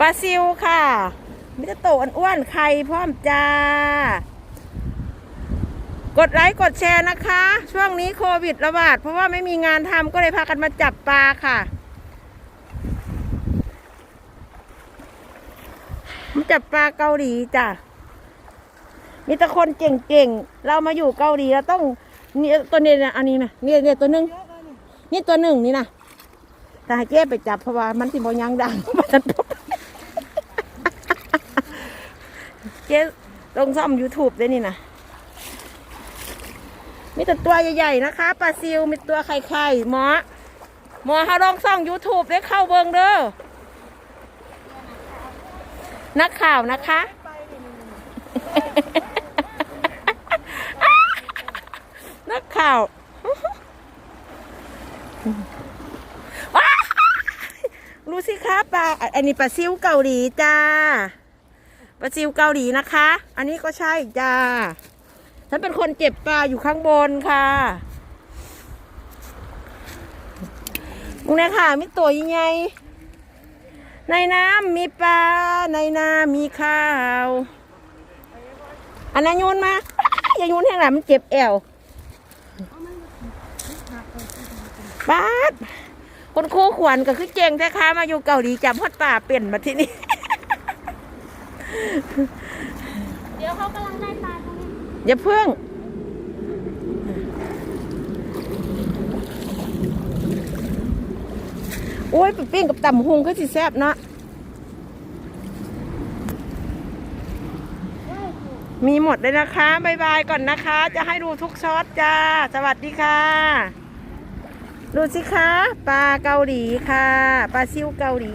ปลาซิวค่ะมิตโตอ้วนๆไข่พร้อมจ้ากดไลค์กดแชร์นะคะ ช่วงนี้โควิดระบาด เพราะว่าไม่มีงานทำก็เลยพากันมาจับปลาค่ะ มาจับปลาเกาหลีจ้ะมีแต่คนเก่งๆ เรามาอยู่เกาหลีเราต้องนี่ตัวนี้นะอันนี้นะนี่นี่ตัวหนึ่งนี่ตัวหนึ่งนี่นะแต่ให้เจ๊ไปจับเพราะว่ามันสิบยังดังมันปุ๊บ เจ๊ลงซ่อม YouTube ด้วยนี่นะมีแต่ตัวใหญ่ๆนะคะปลาซิวมีตัวไข่ๆหมอหมอเขาลองซ่อง YouTube ได้เข้าเบิงเด้อนักข่าวนะคะ นักข่าวรู้สิคะปลาอันนี้ปลาซิวเกาหลีจ้า ปลาซิวเกาหลีนะคะ อันนี้ก็ใช่จ้าฉันเป็นคนเจ็บปลาอยู่ข้างบนค่ะมึงนี่ยค่ะมีตัวยังไง ในน้ำมีปลา ในนามีข้าว อันนั้นโยนมา อย่าโยนให้หลานมันเจ็บแอวป้าดคนครูขวัญก็คือเจงแท้ค้ามาอยู่เกาหลีจำฮอดป่าเปลี่ยนมาที่นี่ เดี๋ยวเขากำลังได้ปลาตรงนี้อย่าเพิ่ง โอ้ยไปปิ้งกับต่ำหุงก็สิแซ่บเนาะมีหมดเลยนะคะบายบายก่อนนะคะ จะให้ดูทุกช็อตจ้า สวัสดีค่ะ ดูสิคะ ปลาเกาหลีค่ะ ปลาซิวเกาหลี